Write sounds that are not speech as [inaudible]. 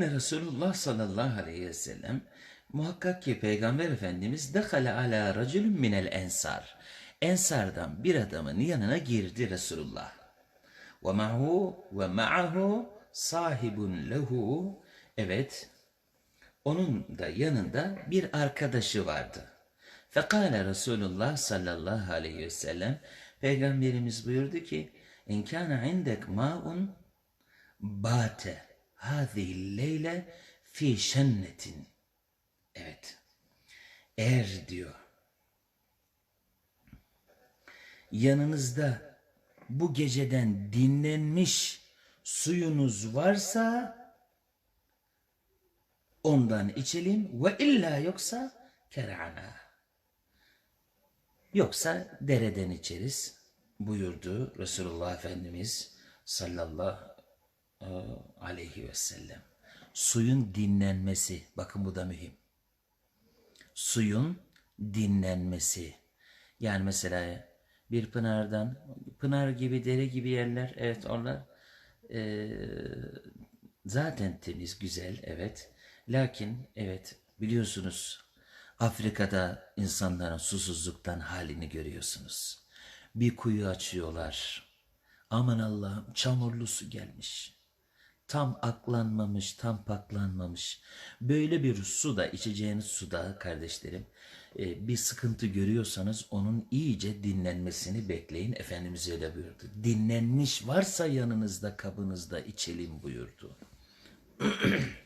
enne Resulullah sallallahu aleyhi ve sellem muhakkak ki Peygamber Efendimiz dekale ala raculun minel ensar. Ensardan bir adamın yanına girdi Resulullah. Ve ma'hu ve ma'ahu sahibun lehu. Evet, onun da yanında bir arkadaşı vardı. Fekale Resulullah sallallahu aleyhi ve sellem Peygamberimiz buyurdu ki İn kâne indek ma'un bate hâzihil leyle fi şennetin. Evet. Eğer diyor yanınızda bu geceden dinlenmiş suyunuz varsa ondan içelim ve illa yoksa kerana. Yoksa dereden içeriz buyurdu Resulullah Efendimiz sallallahu aleyhi ve sellem. Suyun dinlenmesi, bakın bu da mühim. Suyun dinlenmesi. Yani mesela bir pınardan, pınar gibi, dere gibi yerler, evet onlar e, zaten temiz, güzel, evet. Lakin evet biliyorsunuz Afrika'da insanların susuzluktan halini görüyorsunuz. Bir kuyu açıyorlar. Aman Allah'ım çamurlu su gelmiş. Tam aklanmamış, tam paklanmamış. Böyle bir suda, içeceğiniz suda kardeşlerim, e, bir sıkıntı görüyorsanız onun iyice dinlenmesini bekleyin. Efendimiz öyle buyurdu. Dinlenmiş varsa yanınızda, kabınızda içelim buyurdu. [clears throat]